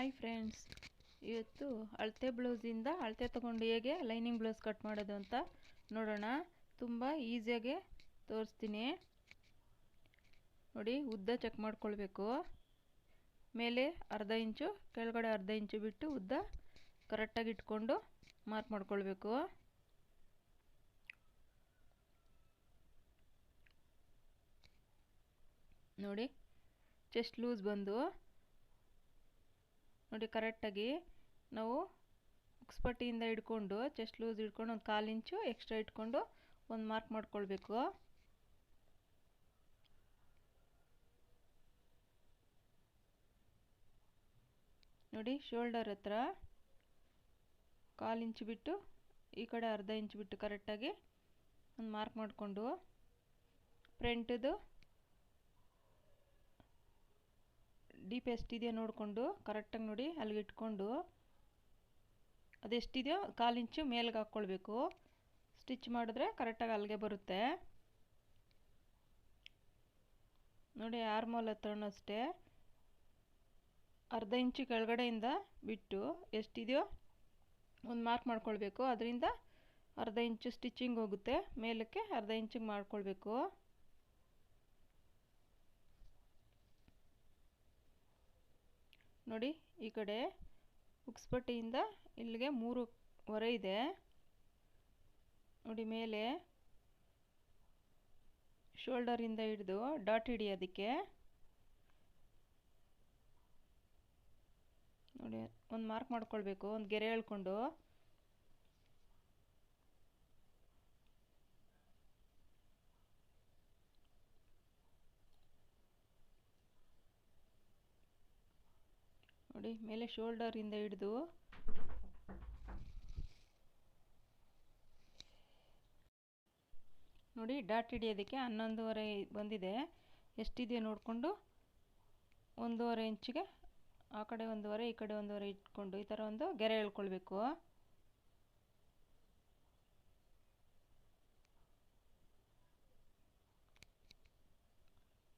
Hi friends ಇವತ್ತು ಅಳತೆ ಬ್ಲೌಸಿಂದ ಅಳತೆ ತೊಗೊಂಡು ಹೇಗೆ ಲೈನಿಂಗ್ ಬ್ಲೌಸ್ ಕಟ್ ಮಾಡೋದು ಅಂತ ನೋಡೋಣ. ತುಂಬ ಈಸಿಯಾಗೆ ತೋರಿಸ್ತೀನಿ. ನೋಡಿ, ಉದ್ದ ಚೆಕ್ ಮಾಡ್ಕೊಳ್ಬೇಕು. ಮೇಲೆ ಅರ್ಧ ಇಂಚು, ಕೆಳಗಡೆ ಅರ್ಧ ಇಂಚು ಬಿಟ್ಟು ಉದ್ದ ಕರೆಕ್ಟಾಗಿ ಇಟ್ಕೊಂಡು ಮಾರ್ಕ್ ಮಾಡ್ಕೊಳ್ಬೇಕು. ನೋಡಿ ಚೆಸ್ಟ್ ಲೂಸ್ ಬಂದು ನೋಡಿ ಕರೆಕ್ಟಾಗಿ ನಾವು ಉಕ್ಸ್ಪಟ್ಟಿಯಿಂದ ಹಿಡ್ಕೊಂಡು ಚೆಸ್ಟ್ ಲೂಸ್ ಹಿಡ್ಕೊಂಡು, ಒಂದು ಕಾಲು ಇಂಚು ಎಕ್ಸ್ಟ್ರಾ ಇಟ್ಕೊಂಡು ಒಂದು ಮಾರ್ಕ್ ಮಾಡ್ಕೊಳ್ಬೇಕು. ನೋಡಿ ಶೋಲ್ಡರ್ ಹತ್ರ ಕಾಲು ಇಂಚು ಬಿಟ್ಟು, ಈ ಕಡೆ ಅರ್ಧ ಇಂಚು ಬಿಟ್ಟು ಕರೆಕ್ಟಾಗಿ ಒಂದು ಮಾರ್ಕ್ ಮಾಡಿಕೊಂಡು ಫ್ರಂಟದು ಡೀಪ್ ಎಷ್ಟಿದೆಯೋ ನೋಡಿಕೊಂಡು ಕರೆಕ್ಟಾಗಿ ನೋಡಿ ಅಲ್ಲಿಗೆ ಇಟ್ಕೊಂಡು ಅದೆಷ್ಟಿದೆಯೋ ಕಾಲು ಇಂಚು ಮೇಲ್ಗೆ ಹಾಕ್ಕೊಳ್ಬೇಕು. ಸ್ಟಿಚ್ ಮಾಡಿದ್ರೆ ಕರೆಕ್ಟಾಗಿ ಅಲ್ಲಿಗೆ ಬರುತ್ತೆ. ನೋಡಿ ಆರ್ಮೋಲ್ ಹತ್ರನೂ ಅಷ್ಟೇ. ಅರ್ಧ ಇಂಚು ಕೆಳಗಡೆಯಿಂದ ಬಿಟ್ಟು ಎಷ್ಟಿದೆಯೋ ಒಂದು ಮಾರ್ಕ್ ಮಾಡ್ಕೊಳ್ಬೇಕು. ಅದರಿಂದ ಅರ್ಧ ಇಂಚು ಸ್ಟಿಚಿಂಗ್ ಹೋಗುತ್ತೆ. ಮೇಲಕ್ಕೆ ಅರ್ಧ ಇಂಚಿಗೆ ಮಾಡ್ಕೊಳ್ಬೇಕು. ನೋಡಿ, ಈ ಕಡೆ ಉಕ್ಸ್ಪಟ್ಟಿಯಿಂದ ಇಲ್ಲಿಗೆ ಮೂರು ಹೊರೆ ಇದೆ. ನೋಡಿ, ಮೇಲೆ ಶೋಲ್ಡರಿಂದ ಹಿಡಿದು ಡಾಟ್ ಹಿಡಿಯೋದಕ್ಕೆ ನೋಡಿ, ಒಂದು ಮಾರ್ಕ್ ಮಾಡ್ಕೊಳ್ಬೇಕು, ಒಂದು ಗೆರೆ ಎಳ್ಕೊಂಡು ನೋಡಿ, ಮೇಲೆ ಶೋಲ್ಡರಿಂದ ಹಿಡಿದು. ನೋಡಿ ಡಾಟ್ ಹಿಡಿಯೋದಕ್ಕೆ ಹನ್ನೊಂದುವರೆ ಬಂದಿದೆ. ಎಷ್ಟಿದೆಯೋ ನೋಡಿಕೊಂಡು ಒಂದೂವರೆ ಇಂಚಿಗೆ ಆ ಕಡೆ ಒಂದೂವರೆ, ಈ ಕಡೆ ಒಂದೂವರೆ ಇಟ್ಕೊಂಡು ಈ ಥರ ಒಂದು ಗೆರೆ ಎಳ್ಕೊಳ್ಬೇಕು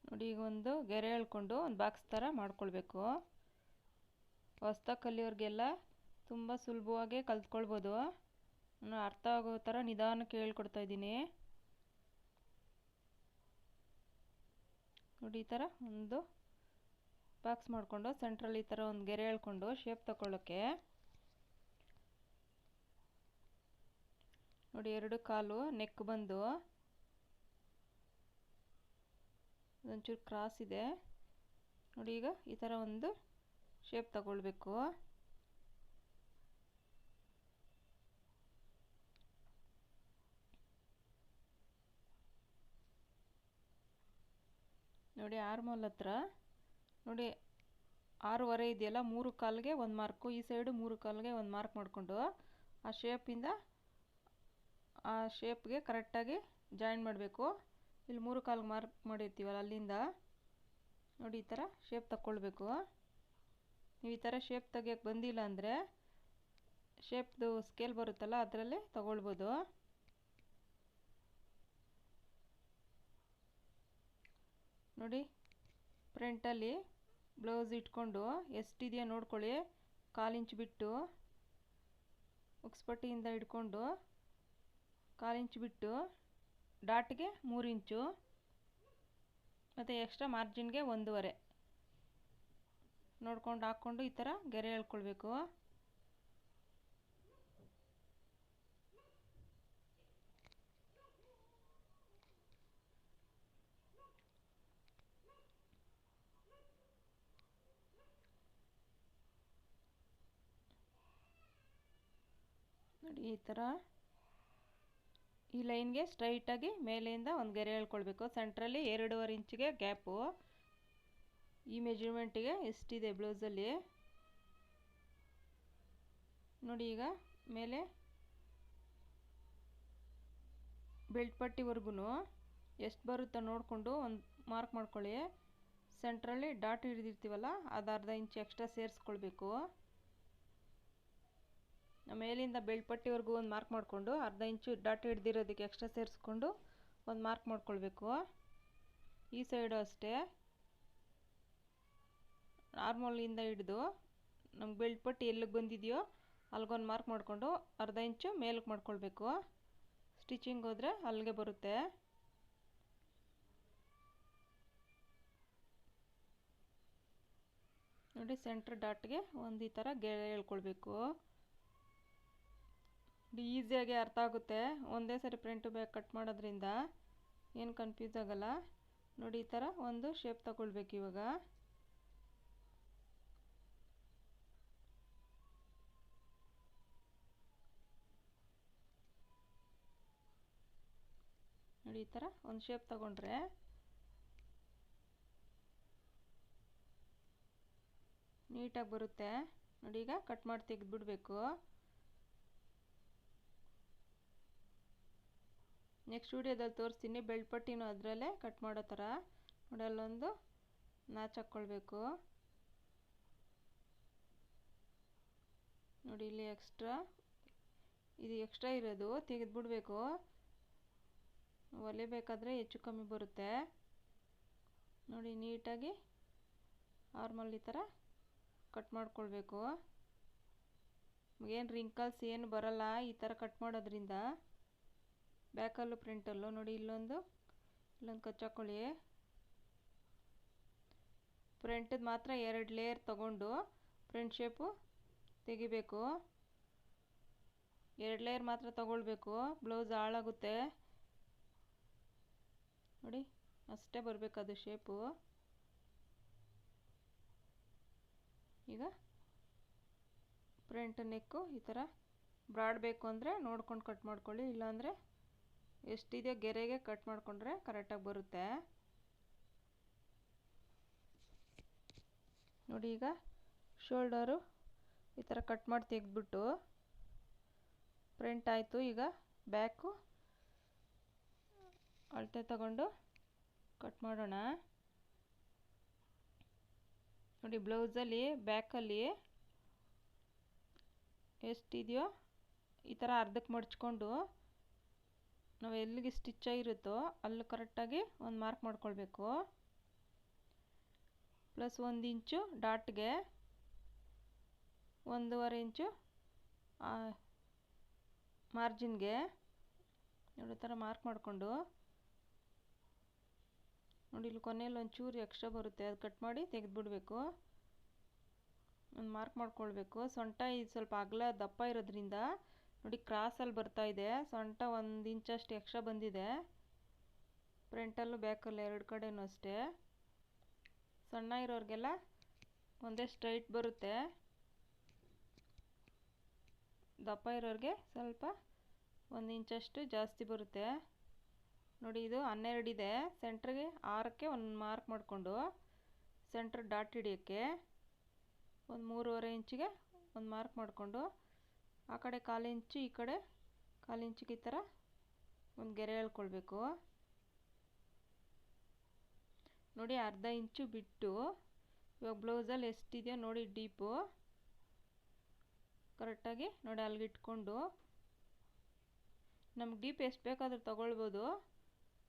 ನೋಡಿ, ಈಗ ಒಂದು ಗೆರೆ ಎಳ್ಕೊಂಡು ಒಂದು ಬಾಕ್ಸ್ ಥರ ಮಾಡ್ಕೊಳ್ಬೇಕು. ಹೊಸ್ದಾಗಿ ಕಲಿಯೋರಿಗೆಲ್ಲ ತುಂಬ ಸುಲಭವಾಗಿ ಕಲ್ತ್ಕೊಳ್ಬೋದು. ನಾನು ಅರ್ಥ ಆಗೋ ಥರ ನಿಧಾನಕ್ಕೆ ಹೇಳ್ಕೊಡ್ತಾ ಇದ್ದೀನಿ. ನೋಡಿ ಈ ಥರ ಒಂದು ಬಾಕ್ಸ್ ಮಾಡಿಕೊಂಡು ಸೆಂಟ್ರಲ್ಲಿ ಈ ಥರ ಒಂದು ಗೆರೆ ಹೇಳ್ಕೊಂಡು ಶೇಪ್ ತಗೊಳ್ಳೋಕ್ಕೆ ನೋಡಿ ಎರಡು ಕಾಲು ನೆಕ್ ಬಂದು ಒಂಚೂರು ಕ್ರಾಸ್ ಇದೆ. ನೋಡಿ ಈಗ ಈ ಥರ ಒಂದು ಶೇಪ್ ತಗೊಳ್ಬೇಕು. ನೋಡಿ ಆರ್ಮೋಲ್ ಹತ್ರ. ನೋಡಿ ಆರೂವರೆ ಇದೆಯಲ್ಲ, ಮೂರು ಕಾಲಿಗೆ ಒಂದು ಮಾರ್ಕು. ಈ ಸೈಡು ಮೂರು ಕಾಲಿಗೆ ಒಂದು ಮಾರ್ಕ್ ಮಾಡಿಕೊಂಡು ಆ ಶೇಪಿಂದ ಆ ಶೇಪ್ಗೆ ಕರೆಕ್ಟಾಗಿ ಜಾಯಿನ್ ಮಾಡಬೇಕು. ಇಲ್ಲಿ ಮೂರು ಕಾಲು ಮಾರ್ಕ್ ಮಾಡಿರ್ತೀವಲ್ಲ ಅಲ್ಲಿಂದ. ನೋಡಿ ಈ ಥರ ಶೇಪ್ ತಗೊಳ್ಬೇಕು. ನೀವು ಈ ಥರ ಶೇಪ್ ತೆಗಿಯೋಕ್ಕೆ ಬಂದಿಲ್ಲ ಅಂದರೆ ಶೇಪ್ದು ಸ್ಕೇಲ್ ಬರುತ್ತಲ್ಲ ಅದರಲ್ಲೇ ತಗೊಳ್ಬೋದು. ನೋಡಿ ಫ್ರಂಟಲ್ಲಿ ಬ್ಲೌಸ್ ಇಟ್ಕೊಂಡು ಎಷ್ಟಿದೆಯೋ ನೋಡ್ಕೊಳ್ಳಿ ಕಾಲಿಂಚ್ ಬಿಟ್ಟು ಉಕ್ಸ್ಪಟ್ಟಿಯಿಂದ ಹಿಡ್ಕೊಂಡು ಕಾಲಿಂಚ್ ಬಿಟ್ಟು ಡಾಟ್ಗೆ ಮೂರು ಇಂಚು ಮತ್ತು ಎಕ್ಸ್ಟ್ರಾ ಮಾರ್ಜಿನ್ಗೆ ಒಂದೂವರೆ. ನೋಡ್ಕೊಂಡು ಹಾಕ್ಕೊಂಡು ಈ ಥರ ಗೆರೆ ಎಳ್ಕೊಳ್ಬೇಕು. ನೋಡಿ ಈ ಥರ ಈ ಲೈನ್ಗೆ ಸ್ಟ್ರೈಟಾಗಿ ಮೇಲೆಯಿಂದ ಒಂದು ಗೆರೆ ಎಳ್ಕೊಳ್ಬೇಕು. ಸೆಂಟ್ರಲ್ಲಿ ಎರಡೂವರೆ ಇಂಚಿಗೆ ಗ್ಯಾಪು. ಈ ಮೆಜರ್ಮೆಂಟಿಗೆ ಎಷ್ಟಿದೆ ಬ್ಲೌಸಲ್ಲಿ ನೋಡಿ ಈಗ, ಮೇಲೆ ಬೆಲ್ಟ್ ಪಟ್ಟಿವರೆಗೂ ಎಷ್ಟು ಬರುತ್ತೋ ನೋಡಿಕೊಂಡು ಒಂದು ಮಾರ್ಕ್ ಮಾಡ್ಕೊಳ್ಳಿ. ಸೆಂಟ್ರಲ್ಲಿ ಡಾಟ್ ಹಿಡಿದಿರ್ತೀವಲ್ಲ, ಅದು ಅರ್ಧ ಇಂಚ್ ಎಕ್ಸ್ಟ್ರಾ ಸೇರಿಸ್ಕೊಳ್ಬೇಕು. ಮೇಲಿಂದ ಬೆಲ್ಟ್ ಪಟ್ಟಿವರೆಗೂ ಒಂದು ಮಾರ್ಕ್ ಮಾಡಿಕೊಂಡು, ಅರ್ಧ ಇಂಚು ಡಾಟ್ ಹಿಡ್ದಿರೋದಕ್ಕೆ ಎಕ್ಸ್ಟ್ರಾ ಸೇರಿಸ್ಕೊಂಡು ಒಂದು ಮಾರ್ಕ್ ಮಾಡ್ಕೊಳ್ಬೇಕು. ಈ ಸೈಡು ಅಷ್ಟೇ. ನಾರ್ಮಲಿಂದ ಹಿಡಿದು ನಮ್ಗೆ ಪಟ್ಟಿ ಎಲ್ಲಿಗೆ ಬಂದಿದೆಯೋ ಅಲ್ಗೊಂದು ಮಾರ್ಕ್ ಮಾಡಿಕೊಂಡು ಅರ್ಧ ಇಂಚು ಮೇಲಕ್ಕೆ ಮಾಡ್ಕೊಳ್ಬೇಕು. ಸ್ಟಿಚಿಂಗ್ ಹೋದರೆ ಅಲ್ಲಿಗೆ ಬರುತ್ತೆ. ನೋಡಿ ಸೆಂಟ್ರ್ ಡಾಟ್ಗೆ ಒಂದು ಈ ಥರ ಗೆರೆ ಹೇಳ್ಕೊಳ್ಬೇಕು. ಈಸಿಯಾಗಿ ಅರ್ಥ ಆಗುತ್ತೆ. ಒಂದೇ ಸರಿ ಪ್ರಿಂಟ್ ಬ್ಯಾಗ್ ಕಟ್ ಮಾಡೋದ್ರಿಂದ ಏನು ಕನ್ಫ್ಯೂಸ್ ಆಗಲ್ಲ. ನೋಡಿ ಈ ಥರ ಒಂದು ಶೇಪ್ ತಗೊಳ್ಬೇಕು ಇವಾಗ. ನೋಡಿ ಈ ಥರ ಒಂದು ಶೇಪ್ ತಗೊಂಡ್ರೆ. ನೀಟಾಗಿ ಬರುತ್ತೆ. ನೋಡಿ ಈಗ ಕಟ್ ಮಾಡಿ ತೆಗೆದುಬಿಡ್ಬೇಕು. ನೆಕ್ಸ್ಟ್ ವೀಡಿಯೋದಲ್ಲಿ ತೋರಿಸ್ತೀನಿ ಬೆಲ್ಟ್ ಪಟ್ಟಿನೂ ಅದರಲ್ಲೇ ಕಟ್ ಮಾಡೋ ಥರ ನೋಡಿ ಅಲ್ಲೊಂದು ನಾಚ್ ಹಾಕ್ಕೊಳ್ಬೇಕು ನೋಡಿ ಇಲ್ಲಿ ಎಕ್ಸ್ಟ್ರಾ ಇದು ಎಕ್ಸ್ಟ್ರಾ ಇರೋದು, ತೆಗೆದುಬಿಡ್ಬೇಕು. ಹೊಲಿಬೇಕಾದ್ರೆ ಹೆಚ್ಚು ಕಮ್ಮಿ ಬರುತ್ತೆ. ನೋಡಿ, ನೀಟಾಗಿ ನಾರ್ಮಲ್ ಈ ಥರ ಕಟ್ ಮಾಡ್ಕೊಳ್ಬೇಕು. ಏನು ರಿಂಕಲ್ಸ್ ಏನು ಬರಲ್ಲ ಈ ಥರ ಕಟ್ ಮಾಡೋದ್ರಿಂದ. ಬ್ಯಾಕಲ್ಲೂ ಪ್ರಿಂಟಲ್ಲು ನೋಡಿ, ಇಲ್ಲೊಂದು ಇಲ್ಲೊಂದು ಕಚ್ಚಾಕೊಳ್ಳಿ ಫ್ರಂಟದ್ದು ಮಾತ್ರ ಎರಡು ಲೇಯರ್ ತಗೊಂಡು ಫ್ರಂಟ್ ಶೇಪು ತೆಗಿಬೇಕು. ಎರಡು ಲೇಯರ್ ಮಾತ್ರ ತಗೊಳ್ಬೇಕು. ಬ್ಲೌಸ್ ಹಾಳಾಗುತ್ತೆ. ನೋಡಿ, ಅಷ್ಟೇ ಬರಬೇಕು ಅದು ಶೇಪು ಈಗ ಫ್ರಂಟ್ ನೆಕ್ಕು ಈ ಥರ ಬ್ರಾಡ್ ಬೇಕು ಅಂದರೆ ನೋಡ್ಕೊಂಡು ಕಟ್ ಮಾಡ್ಕೊಳ್ಳಿ, ಇಲ್ಲಾಂದರೆ ಎಷ್ಟಿದೆಯೋ ಗೆರೆಗೆ ಕಟ್ ಮಾಡಿಕೊಂಡ್ರೆ ಕರೆಕ್ಟಾಗಿ ಬರುತ್ತೆ. ನೋಡಿ, ಈಗ ಶೋಲ್ಡರು ಈ ಥರ ಕಟ್ ಮಾಡಿ ತೆಗೆದ್ಬಿಟ್ಟು ಫ್ರಂಟ್ ಆಯಿತು, ಈಗ ಬ್ಯಾಕು ಅಳತೆ ತಗೊಂಡು ಕಟ್ ಮಾಡೋಣ. ನೋಡಿ ಬ್ಲೌಸಲ್ಲಿ, ಬ್ಯಾಕಲ್ಲಿ ಎಷ್ಟಿದೆಯೋ ಈ ಥರ ಅರ್ಧಕ್ಕೆ ಮಡ್ಚ್ಕೊಂಡು ನಾವು ಎಲ್ಲಿಗೆ ಸ್ಟಿಚ್ ಆಗಿರುತ್ತೋ ಅಲ್ಲಿ ಕರೆಕ್ಟಾಗಿ ಒಂದು ಮಾರ್ಕ್ ಮಾಡ್ಕೊಳ್ಬೇಕು. ಪ್ಲಸ್ ಒಂದು ಇಂಚು ಡಾಟ್ಗೆ ಒಂದೂವರೆ ಇಂಚು ಮಾರ್ಜಿನ್ಗೆ ನೋಡಿ ಥರ ಮಾರ್ಕ್ ಮಾಡಿಕೊಂಡು ನೋಡಿ, ಇಲ್ಲಿ ಕೊನೆಯಲ್ಲಿ ಒಂಚೂರು ಎಕ್ಸ್ಟ್ರಾ ಬರುತ್ತೆ. ಅದು ಕಟ್ ಮಾಡಿ ತೆಗೆದುಬಿಡ್ಬೇಕು. ಒಂದು ಮಾರ್ಕ್ ಮಾಡ್ಕೊಳ್ಬೇಕು. ಸೊಂಟ ಇದು ಸ್ವಲ್ಪ ಅಗಲ ದಪ್ಪ ಇರೋದ್ರಿಂದ ನೋಡಿ ಕ್ರಾಸಲ್ಲಿ ಬರ್ತಾ ಇದೆ. ಸೊಂಟ ಒಂದು ಇಂಚಷ್ಟು ಎಕ್ಸ್ಟ್ರಾ ಬಂದಿದೆ. ಫ್ರಂಟಲ್ಲೂ ಬ್ಯಾಕಲ್ಲೂ ಎರಡು ಕಡೆಯೂ ಅಷ್ಟೇ. ಸಣ್ಣ ಇರೋರಿಗೆಲ್ಲ ಒಂದೇ ಸ್ಟ್ರೈಟ್ ಬರುತ್ತೆ. ದಪ್ಪ ಇರೋರಿಗೆ ಸ್ವಲ್ಪ ಒಂದು ಇಂಚಷ್ಟು ಜಾಸ್ತಿ ಬರುತ್ತೆ. ನೋಡಿ, ಇದು ಹನ್ನೆರಡಿದೆ ಸೆಂಟ್ರಿಗೆ ಆರಕ್ಕೆ ಒಂದು ಮಾರ್ಕ್ ಮಾಡಿಕೊಂಡು ಸೆಂಟ್ರ್ ಡಾಟ್ ಹಿಡಿಯೋಕ್ಕೆ ಒಂದು ಮೂರುವರೆ ಇಂಚಿಗೆ ಒಂದು ಮಾರ್ಕ್ ಮಾಡಿಕೊಂಡು, ಆ ಕಡೆ ಕಾಲು ಇಂಚು, ಈ ಕಡೆ ಕಾಲು ಇಂಚಿಗೆ ಈ ಥರ ಒಂದು ಗೆರೆ ಹೇಳ್ಕೊಳ್ಬೇಕು. ನೋಡಿ, ಅರ್ಧ ಇಂಚು ಬಿಟ್ಟು, ಇವಾಗ ಬ್ಲೌಸಲ್ಲಿ ಎಷ್ಟಿದೆಯೋ ನೋಡಿ ಡೀಪು ಕರೆಕ್ಟಾಗಿ ನೋಡಿ ಅಲ್ಲಿಗೆ ಇಟ್ಕೊಂಡು, ನಮ್ಗೆ ಡೀಪ್ ಎಷ್ಟು ಬೇಕಾದರೂ ತೊಗೊಳ್ಬೋದು.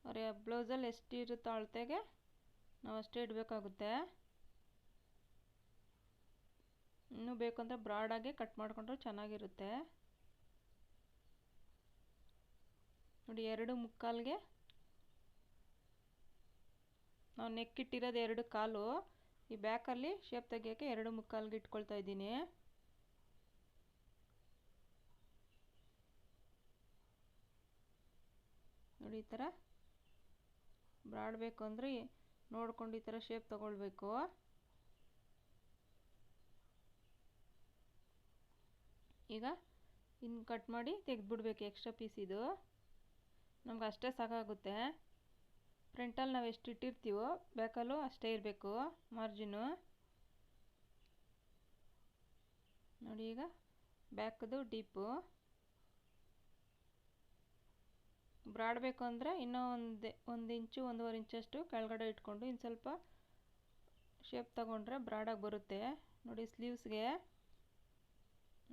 ಅವ್ರ ಬ್ಲೌಸಲ್ಲಿ ಎಷ್ಟು ಇರುತ್ತೋ ಅಳತೆಗೆ? ನಾವು ಅಷ್ಟೇ ಇಡಬೇಕಾಗುತ್ತೆ. ಇನ್ನೂ ಬೇಕು ಅಂದರೆ ಬ್ರಾಡಾಗೆ ಕಟ್ ಮಾಡಿಕೊಂಡ್ರೆ ಚೆನ್ನಾಗಿರುತ್ತೆ. ನೋಡಿ, ಎರಡು ಮುಕ್ಕಾಲ್ಗೆ. ನಾವು ನೆಕ್ ಇಟ್ಟಿರೋದು ಎರಡು ಕಾಲು. ಈ ಬ್ಯಾಕಲ್ಲಿ ಶೇಪ್ ತೆಗಿಯೋಕ್ಕೆ ಎರಡು ಮುಕ್ಕಾಲ್ಗೆ ಇಟ್ಕೊಳ್ತಾ ಇದ್ದೀನಿ. ನೋಡಿ, ಈ ಥರ. ಬ್ರಾಡ್ ಬೇಕು ಅಂದರೆ ನೋಡ್ಕೊಂಡು ಈ ಥರ ಶೇಪ್ ತಗೊಳ್ಬೇಕು. ಈಗ ಇನ್ನು ಕಟ್ ಮಾಡಿ ತೆಗೆದ್ಬಿಡ್ಬೇಕು ಎಕ್ಸ್ಟ್ರಾ ಪೀಸ್ ಇದು. ನಮ್ಗೆ ಅಷ್ಟೇ ಸಾಕಾಗುತ್ತೆ. ಫ್ರಂಟಲ್ಲಿ ನಾವು ಎಷ್ಟು ಇಟ್ಟಿರ್ತೀವೋ ಬ್ಯಾಕಲ್ಲೂ ಅಷ್ಟೇ ಇರಬೇಕು ಮಾರ್ಜಿನು ನೋಡಿ ಈಗ ಬ್ಯಾಕ್ದು ಡೀಪು ಬ್ರಾಡ್ ಬೇಕು ಅಂದರೆ ಇನ್ನೂ ಒಂದು ಒಂದು ಇಂಚು, ಒಂದೂವರೆ ಇಂಚಷ್ಟು ಕೆಳಗಡೆ ಇಟ್ಕೊಂಡು ಇನ್ನು ಸ್ವಲ್ಪ ಶೇಪ್ ತಗೊಂಡ್ರೆ ಬ್ರಾಡಾಗಿ ಬರುತ್ತೆ. ನೋಡಿ ಸ್ಲೀವ್ಸ್ಗೆ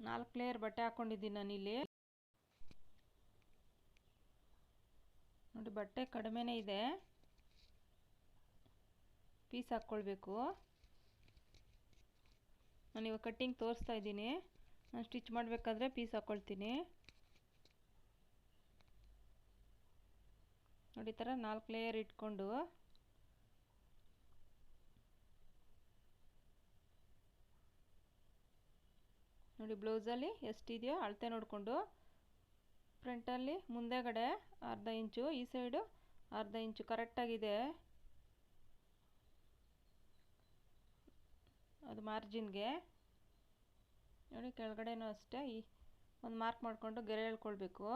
ನಾಲ್ಕು ಲೇಯರ್ ಬಟ್ಟೆ ಹಾಕ್ಕೊಂಡಿದ್ದೀನಿ ನಾನಿಲ್ಲಿ ನೋಡಿ ಬಟ್ಟೆ ಕಡಿಮೆನೇ ಇದೆ. ಪೀಸ್ ಹಾಕ್ಕೊಳ್ಬೇಕು. ನಾನು ಇವಾಗ ಕಟ್ಟಿಂಗ್ ತೋರಿಸ್ತಾ ಇದ್ದೀನಿ. ನಾನು ಸ್ಟಿಚ್ ಮಾಡಬೇಕಾದ್ರೆ ಪೀಸ್ ಹಾಕ್ಕೊಳ್ತೀನಿ. ನೋಡಿ, ಈ ಥರ ನಾಲ್ಕು ಲೇಯರ್ ಇಟ್ಕೊಂಡು ನೋಡಿ ಬ್ಲೌಸಲ್ಲಿ ಎಷ್ಟಿದೆಯೋ ಅಳತೆ ನೋಡಿಕೊಂಡು ಫ್ರಂಟಲ್ಲಿ ಮುಂದೆಗಡೆ ಅರ್ಧ ಇಂಚು, ಈ ಸೈಡು ಅರ್ಧ ಇಂಚು ಕರೆಕ್ಟಾಗಿದೆ ಅದು ಮಾರ್ಜಿನ್ಗೆ ನೋಡಿ, ಕೆಳಗಡೆನೂ ಅಷ್ಟೇ. ಈ ಒಂದು ಮಾರ್ಕ್ ಮಾಡಿಕೊಂಡು ಗೆರೆ ಹೇಳ್ಕೊಳ್ಬೇಕು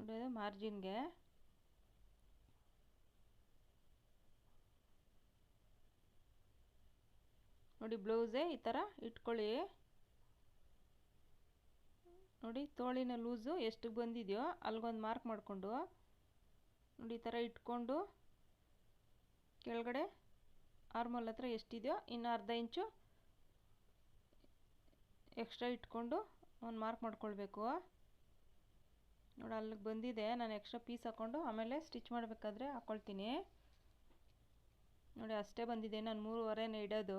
ನೋಡಿ ಅದು ಮಾರ್ಜಿನ್ಗೆ. ನೋಡಿ ಬ್ಲೌಸೇ ಈ ಥರ ಇಟ್ಕೊಳ್ಳಿ. ನೋಡಿ ತೋಳಿನ ಲೂಸು ಎಷ್ಟು ಬಂದಿದೆಯೋ ಅಲ್ಲಿಗೊಂದು ಮಾರ್ಕ್ ಮಾಡಿಕೊಂಡು. ನೋಡಿ ಈ ಥರ ಇಟ್ಕೊಂಡು ಕೆಳಗಡೆ ಆರ್ಮಲ್ ಹತ್ರ ಎಷ್ಟಿದೆಯೋ ಇನ್ನು ಅರ್ಧ ಇಂಚು ಎಕ್ಸ್ಟ್ರಾ ಇಟ್ಕೊಂಡು ಒಂದು ಮಾರ್ಕ್ ಮಾಡ್ಕೊಳ್ಬೇಕು. ನೋಡಿ, ಅಲ್ಲಿಗೆ ಬಂದಿದೆ. ನಾನು ಎಕ್ಸ್ಟ್ರಾ ಪೀಸ್ ಹಾಕ್ಕೊಂಡು ಆಮೇಲೆ ಸ್ಟಿಚ್ ಮಾಡಬೇಕಾದ್ರೆ ಹಾಕ್ಕೊಳ್ತೀನಿ ನೋಡಿ, ಅಷ್ಟೇ ಬಂದಿದೆ. ನಾನು ಮೂರುವರೆನೇ ಇಡೋದು.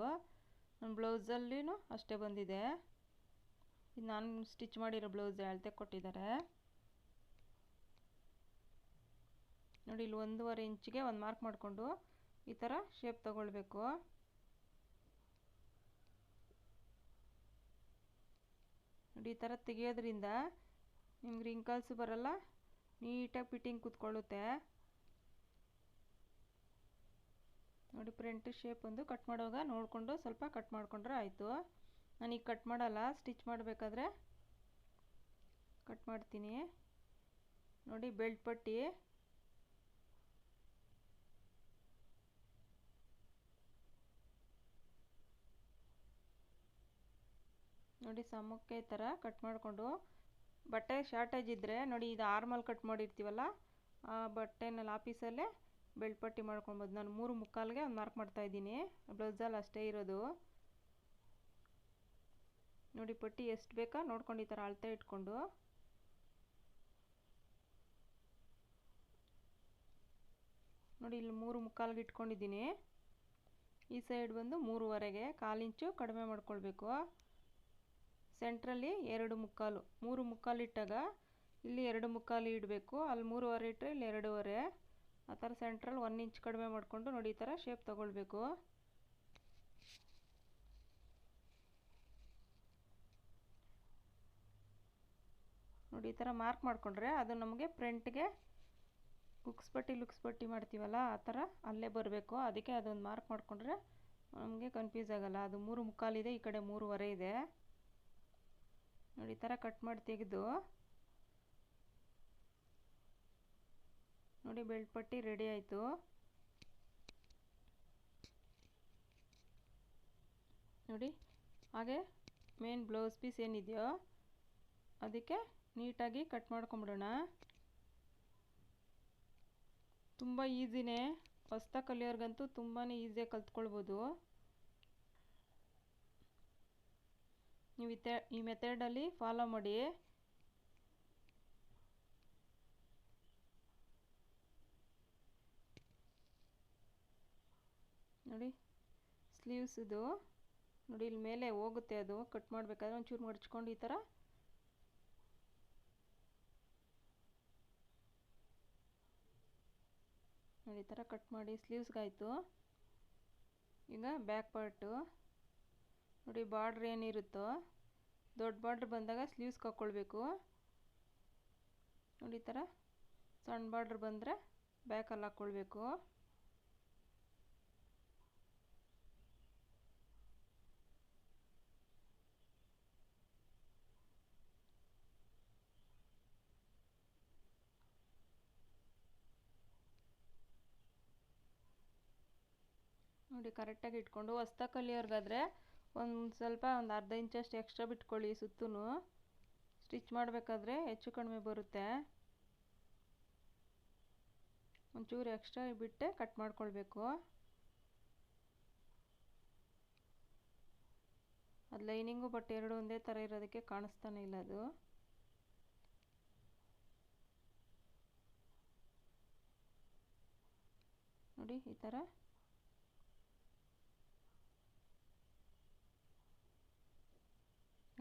ನನ್ನ ಬ್ಲೌಸಲ್ಲಿನೂ ಅಷ್ಟೇ ಬಂದಿದೆ. ಇದು ನಾನು ಸ್ಟಿಚ್ ಮಾಡಿರೋ ಬ್ಲೌಸ್ ಅಳತೆ ಕೊಟ್ಟಿದ್ದಾರೆ. ನೋಡಿ, ಇಲ್ಲಿ ಒಂದೂವರೆ ಇಂಚಿಗೆ ಒಂದು ಮಾರ್ಕ್ ಮಾಡಿಕೊಂಡು ಈ ಥರ ಶೇಪ್ ತಗೊಳ್ಬೇಕು. ನೋಡಿ, ಈ ಥರ ತೆಗಿಯೋದ್ರಿಂದ ನಿಮ್ಗೆ ರಿಂಕಲ್ಸ್ ಬರಲ್ಲ ನೀಟಾಗಿ ಫಿಟ್ಟಿಂಗ್ ಕೂತ್ಕೊಳ್ಳುತ್ತೆ. ನೋಡಿ ಫ್ರಂಟ್ ಶೇಪ್ ಒಂದು ಕಟ್ ಮಾಡುವಾಗ ನೋಡಿಕೊಂಡು ಸ್ವಲ್ಪ ಕಟ್ ಮಾಡಿಕೊಂಡ್ರೆ ಆಯಿತು. ಈಗ ಕಟ್ ಮಾಡಲ್ಲ ಸ್ಟಿಚ್ ಮಾಡಬೇಕಾದ್ರೆ ಕಟ್ ಮಾಡ್ತೀನಿ. ನೋಡಿ ಬೆಲ್ಟ್ ಪಟ್ಟಿ. ನೋಡಿ ಸಮಕ್ಕೆ ಈ ಥರ ಕಟ್ ಮಾಡಿಕೊಂಡು ಬಟ್ಟೆ ಶಾರ್ಟೇಜ್ ಇದ್ದರೆ ನೋಡಿ ಇದು ಆರ್ಮಲ್ ಕಟ್ ಮಾಡಿರ್ತೀವಲ್ಲ, ಆ ಬಟ್ಟೆನಲ್ಲಿ ಆಫೀಸಲ್ಲೇ ಪಟ್ಟಿ ಮಾಡ್ಕೊಬೋದು. ನಾನು ಮೂರು ಮುಕ್ಕಾಲಿಗೆ ಒಂದು ಮಾರ್ಕ್ ಮಾಡ್ತಾ ಇದ್ದೀನಿ. ಬ್ಲೌಸಲ್ಲಿ ಅಷ್ಟೇ ಇರೋದು. ನೋಡಿ ಪಟ್ಟಿ ಎಷ್ಟು ಬೇಕಾ ನೋಡ್ಕೊಂಡು ಈ ಥರ ಅಳತೆ ಇಟ್ಕೊಂಡು. ನೋಡಿ ಇಲ್ಲಿ ಮೂರು ಮುಕ್ಕಾಲಿಗೆ ಇಟ್ಕೊಂಡಿದ್ದೀನಿ. ಈ ಸೈಡ್ ಬಂದು ಮೂರುವರೆಗೆ ಕಾಲಿಂಚು ಕಡಿಮೆ ಮಾಡ್ಕೊಳ್ಬೇಕು. ಸೆಂಟ್ರಲ್ಲಿ ಎರಡು ಮುಕ್ಕಾಲು, ಮೂರು ಮುಕ್ಕಾಲು ಇಟ್ಟಾಗ ಇಲ್ಲಿ ಎರಡು ಮುಕ್ಕಾಲು ಇಡಬೇಕು. ಅಲ್ಲಿ ಮೂರುವರೆ ಇಟ್ಟರೆ ಇಲ್ಲಿ ಎರಡೂವರೆ. ಆ ಥರ ಸೆಂಟ್ರಲ್ಲಿ ಒನ್ ಇಂಚ್ ಕಡಿಮೆ ಮಾಡಿಕೊಂಡು ನೋಡಿ ಈ ಥರ ಶೇಪ್ ತಗೊಳ್ಬೇಕು. ನೋಡಿ ಈ ಥರ ಮಾರ್ಕ್ ಮಾಡಿಕೊಂಡ್ರೆ ಅದು ನಮಗೆ ಫ್ರಂಟ್ಗೆ ಲುಕ್ಸ್ಪಟ್ಟಿ ಲುಕ್ಸ್ ಪಟ್ಟಿ ಮಾಡ್ತೀವಲ್ಲ, ಆ ಥರ ಅಲ್ಲೇ ಬರಬೇಕು. ಅದಕ್ಕೆ ಅದೊಂದು ಮಾರ್ಕ್ ಮಾಡಿಕೊಂಡ್ರೆ ನಮಗೆ ಕನ್ಫ್ಯೂಸ್ ಆಗೋಲ್ಲ. ಅದು ಮೂರು ಮುಕ್ಕಾಲಿದೆ ಈ ಕಡೆ ಮೂರುವರೆ ಇದೆ. ನೋಡಿ, ಈ ಥರ ಕಟ್ ಮಾಡಿ ತೆಗೆದು ನೋಡಿ ಬೆಲ್ಟ್ ಪಟ್ಟಿ ರೆಡಿ ಆಯಿತು. ನೋಡಿ, ಹಾಗೆ ಮೇನ್ ಬ್ಲೌಸ್ ಪೀಸ್ ಏನಿದೆಯೋ ಅದಕ್ಕೆ ನೀಟಾಗಿ ಕಟ್ ಮಾಡ್ಕೊಂಬಿಡೋಣ. ತುಂಬ ಈಸಿನೇ ಹೊಸ್ದಾಗಿ ಕಲಿಯೋರ್ಗಂತೂ ತುಂಬಾ ಈಸಿಯಾಗಿ ಕಲ್ತ್ಕೊಳ್ಬೋದು. ನೀವು ಇತೆ ಈ ಮೆಥಡಲ್ಲಿ ಫಾಲೋ ಮಾಡಿ. ನೋಡಿ ಸ್ಲೀವ್ಸದು ನೋಡಿ, ಇಲ್ಲಿ ಮೇಲೆ ಹೋಗುತ್ತೆ ಅದು. ಕಟ್ ಮಾಡಬೇಕಾದ್ರೆ ಒಂಚೂರು ಮಡಚ್ಕೊಂಡು ಈ ಥರ. ನೋಡಿ, ಈ ಥರ ಕಟ್ ಮಾಡಿ ಸ್ಲೀವ್ಸ್ಗಾಯಿತು ಈಗ ಬ್ಯಾಕ್ ಪಾರ್ಟು ನೋಡಿ ಬಾರ್ಡ್ರ್ ಏನಿರುತ್ತೋ, ದೊಡ್ಡ ಬಾರ್ಡ್ರ್ ಬಂದಾಗ ಸ್ಲೀವ್ಸ್ ಹಾಕ್ಕೊಳ್ಬೇಕು ನೋಡಿ, ಈ ಥರ ಸಣ್ಣ ಬಾರ್ಡ್ರ್ ಬಂದರೆ ಬ್ಯಾಕಲ್ಲಿ ಹಾಕ್ಕೊಳ್ಬೇಕು. ನೋಡಿ ಕರೆಕ್ಟಾಗಿ ಇಟ್ಕೊಂಡು ಹೊಸ್ತ ಕಲಿಯೋರ್ಗಾದ್ರೆ ಒಂದು ಸ್ವಲ್ಪ ಒಂದು ಅರ್ಧ ಇಂಚಷ್ಟು ಎಕ್ಸ್ಟ್ರಾ ಬಿಟ್ಕೊಳ್ಳಿ ಸುತ್ತೂ ಸ್ಟಿಚ್ ಮಾಡಬೇಕಾದ್ರೆ ಹೆಚ್ಚು ಕಡಿಮೆ ಬರುತ್ತೆ. ಒಂಚೂರು ಎಕ್ಸ್ಟ್ರಾ ಬಿಟ್ಟೆ ಕಟ್ ಮಾಡ್ಕೊಳ್ಬೇಕು. ಅದು ಲೈನಿಂಗು ಬಟ್ ಎರಡು ಒಂದೇ ಥರ ಇರೋದಕ್ಕೆ ಕಾಣಿಸ್ತಾನೆ ಇಲ್ಲ ಅದು. ನೋಡಿ ಈ ಥರ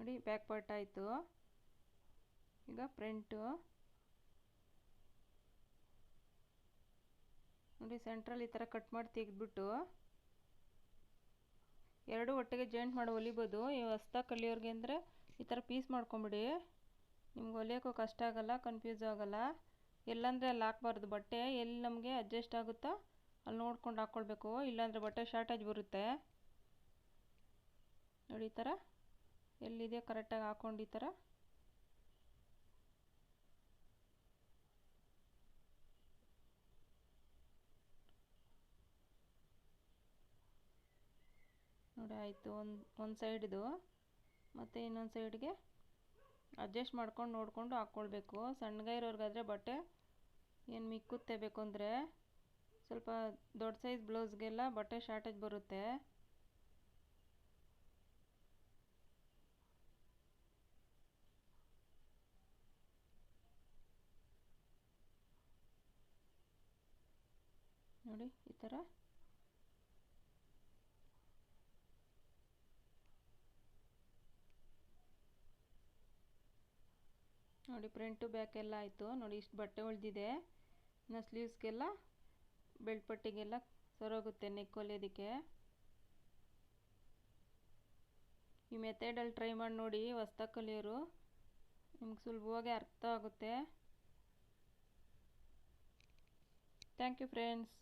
ನೋಡಿ ಬ್ಯಾಕ್ ಪಾರ್ಟ್ ಆಯಿತು. ಈಗ ಫ್ರಂಟು ನೋಡಿ ಸೆಂಟ್ರಲ್ಲಿ ಈ ಥರ ಕಟ್ ಮಾಡಿ ತೆಗೆದ್ಬಿಟ್ಟು ಎರಡು ಒಟ್ಟಿಗೆ ಜಾಯಿಂಟ್ ಮಾಡಿ ಹೊಲಿಬೋದು ಈ ಹೊಸ್ದಾಗಿ ಕಲಿಯೋರಿಗೆ ಅಂದರೆ ಈ ಥರ ಪೀಸ್ ಮಾಡ್ಕೊಂಬಿಡಿ. ನಿಮ್ಗೆ ಹೊಲಿಯೋಕ್ಕೂ ಕಷ್ಟ ಆಗೋಲ್ಲ ಕನ್ಫ್ಯೂಸ್ ಆಗೋಲ್ಲ. ಎಲ್ಲಂದರೆ ಅಲ್ಲಿ ಹಾಕ್ಬಾರ್ದು ಬಟ್ಟೆ. ಎಲ್ಲಿ ನಮಗೆ ಅಡ್ಜಸ್ಟ್ ಆಗುತ್ತೋ ಅಲ್ಲಿ ನೋಡ್ಕೊಂಡು ಹಾಕ್ಕೊಳ್ಬೇಕು. ಇಲ್ಲಾಂದರೆ ಬಟ್ಟೆ ಶಾರ್ಟೇಜ್ ಬರುತ್ತೆ. ನೋಡಿ, ಈ ಥರ ಎಲ್ಲಿದೆ? ಕರೆಕ್ಟಾಗಿ ಹಾಕ್ಕೊಂಡು ಈ ಥರ ನೋಡಿ, ಆಯಿತು. ಒಂದು ಒಂದು ಸೈಡ್ದು ಮತ್ತು ಇನ್ನೊಂದು ಸೈಡ್ಗೆ ಅಡ್ಜಸ್ಟ್ ಮಾಡ್ಕೊಂಡು ನೋಡಿಕೊಂಡು ಹಾಕ್ಕೊಳ್ಬೇಕು ಸಣ್ಣಗೆ ಇರೋರ್ಗಾದರೆ ಬಟ್ಟೆ ಏನು ಮಿಕ್ಕುತ್ತೆ ಬೇಕು ಅಂದರೆ ಸ್ವಲ್ಪ ದೊಡ್ಡ ಸೈಜ್ ಬ್ಲೌಸ್ಗೆಲ್ಲ ಬಟ್ಟೆ ಶಾರ್ಟೇಜ್ ಬರುತ್ತೆ ನೋಡಿ ಈ ಥರ ನೋಡಿ, ಫ್ರಂಟು ಬ್ಯಾಕ್ ಎಲ್ಲ ಆಯಿತು. ನೋಡಿ, ಇಷ್ಟು ಬಟ್ಟೆ ಉಳಿದಿದೆ. ಇನ್ನು ಸ್ಲೀವ್ಸ್ಗೆಲ್ಲ ಬೆಲ್ಟ್ ಪಟ್ಟಿಗೆಲ್ಲ ಸರೋಗುತ್ತೆ ನೆಕ್ ಹೊಲಿಯೋದಕ್ಕೆ. ಈ ಮೆಥಡಲ್ಲಿ ಟ್ರೈ ಮಾಡಿ ನೋಡಿ, ಹೊಸ್ದಾಗಿ ಕಲಿಯೋರು. ನಿಮ್ಗೆ ಸುಲಭವಾಗಿ ಅರ್ಥ ಆಗುತ್ತೆ. Thank you friends